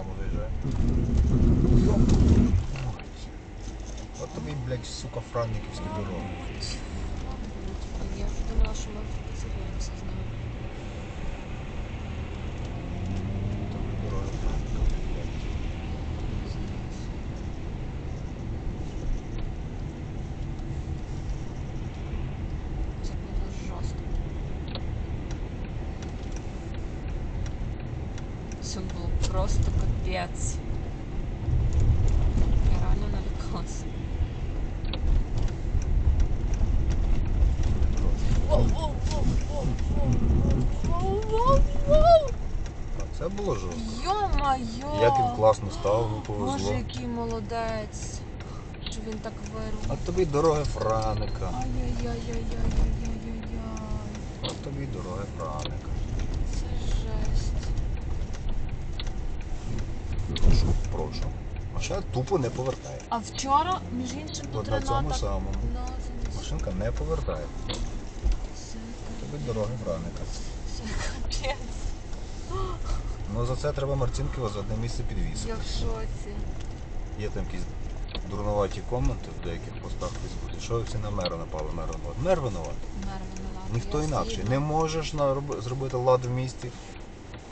панораму заїжджає. От тобі, блядь, сука, франниківські дороги. Я вже думала, що ми поцілуємося з ними. Тобі дороги Франниківські, блядь. Це було жорстко. Це було просто капець. Я реально налякалася. Це було жорстко. Йо-майо! Як він класно став, йому Боже, який молодець. Що він так вирвав. От тобі дороги Франика. Ай-яй-яй-яй-яй-яй-яй-яй. От тобі дороги Франика. Це жесть. Прошу. Машина тупо не повертає. А вчора, між іншим, тут От на цьому самому. Машинка не повертає. Тобі дороги капець. Ну за це треба Марцінкова за одне місце підвісити. Я в шоці. Є там якісь дурноваті коменти в деяких постах Фейсбуці. Що ви всі на мера напали, мер винуват. Мер винуват. Ніхто я інакше. згідна. Не можеш на, зробити лад в місті.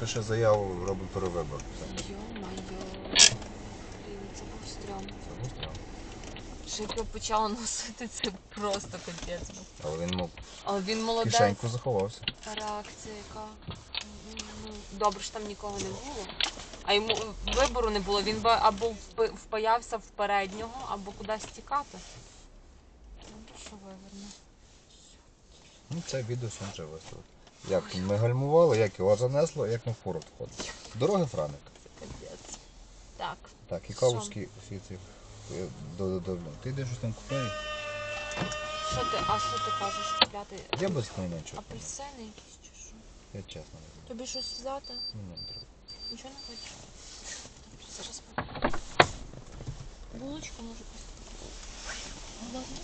Пише заяву, робить перевибор. Все. Йо-майо. Це ну, странно. Ще почала носити, це просто капець був. Але він ну, Але він молодець. кишеньку заховався. Реакція яка. Ну, добре, що там нікого не було. А йому вибору не було. Він би або впи- впаявся в переднього, або кудись тікати. Добре, що виверне. Ну, це відео сьогодні вже виставити. Як ми гальмували, як його занесло, як ми в фуру входили. Дороги Франик. Так. Так, і кавовські всі ці. е, до- до- до- Ти йдеш щось там купляєш? Що ти, а що ти кажеш купляти? Я без книг нічого. Апельсини якісь чи що? Я чесно не знаю. Тобі щось взяти? Мені не треба. Нічого не хочеш? Зараз. Булочку може поставити. Ладно.